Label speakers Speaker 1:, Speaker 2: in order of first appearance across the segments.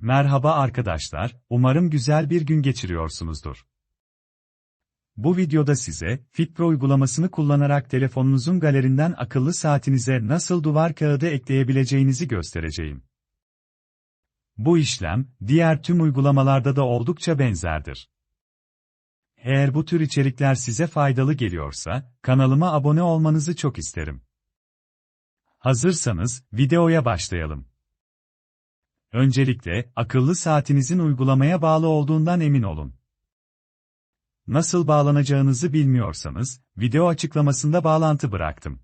Speaker 1: Merhaba arkadaşlar, umarım güzel bir gün geçiriyorsunuzdur. Bu videoda size, Fitpro uygulamasını kullanarak telefonunuzun galerinden akıllı saatinize nasıl duvar kağıdı ekleyebileceğinizi göstereceğim. Bu işlem, diğer tüm uygulamalarda da oldukça benzerdir. Eğer bu tür içerikler size faydalı geliyorsa, kanalıma abone olmanızı çok isterim. Hazırsanız, videoya başlayalım. Öncelikle, akıllı saatinizin uygulamaya bağlı olduğundan emin olun. Nasıl bağlanacağınızı bilmiyorsanız, video açıklamasında bağlantı bıraktım.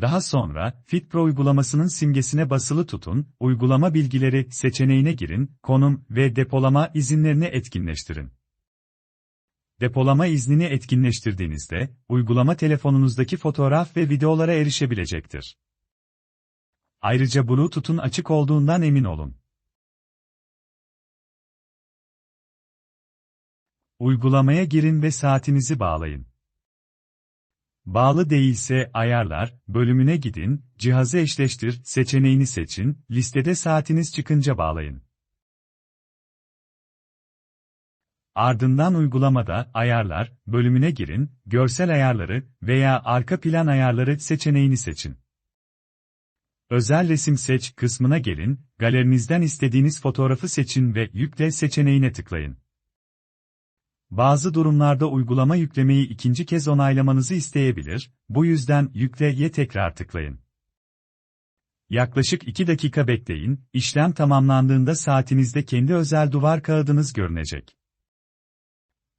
Speaker 1: Daha sonra, FitPro uygulamasının simgesine basılı tutun, uygulama bilgileri seçeneğine girin, konum ve depolama izinlerini etkinleştirin. Depolama iznini etkinleştirdiğinizde, uygulama telefonunuzdaki fotoğraf ve videolara erişebilecektir. Ayrıca Bluetooth'un açık olduğundan emin olun. Uygulamaya girin ve saatinizi bağlayın. Bağlı değilse Ayarlar bölümüne gidin, Cihazı eşleştir seçeneğini seçin, listede saatiniz çıkınca bağlayın. Ardından uygulamada Ayarlar bölümüne girin, Görsel ayarları veya arka plan ayarları seçeneğini seçin. Özel resim seç kısmına gelin, galerinizden istediğiniz fotoğrafı seçin ve yükle seçeneğine tıklayın. Bazı durumlarda uygulama yüklemeyi ikinci kez onaylamanızı isteyebilir, bu yüzden yükleye tekrar tıklayın. Yaklaşık 2 dakika bekleyin, işlem tamamlandığında saatinizde kendi özel duvar kağıdınız görünecek.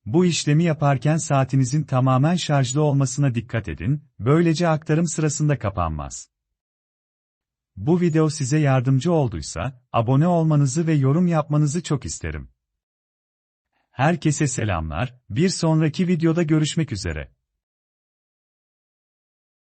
Speaker 1: Bu işlemi yaparken saatinizin tamamen şarjlı olmasına dikkat edin, böylece aktarım sırasında kapanmaz. Bu video size yardımcı olduysa, abone olmanızı ve yorum yapmanızı çok isterim. Herkese selamlar, bir sonraki videoda görüşmek üzere.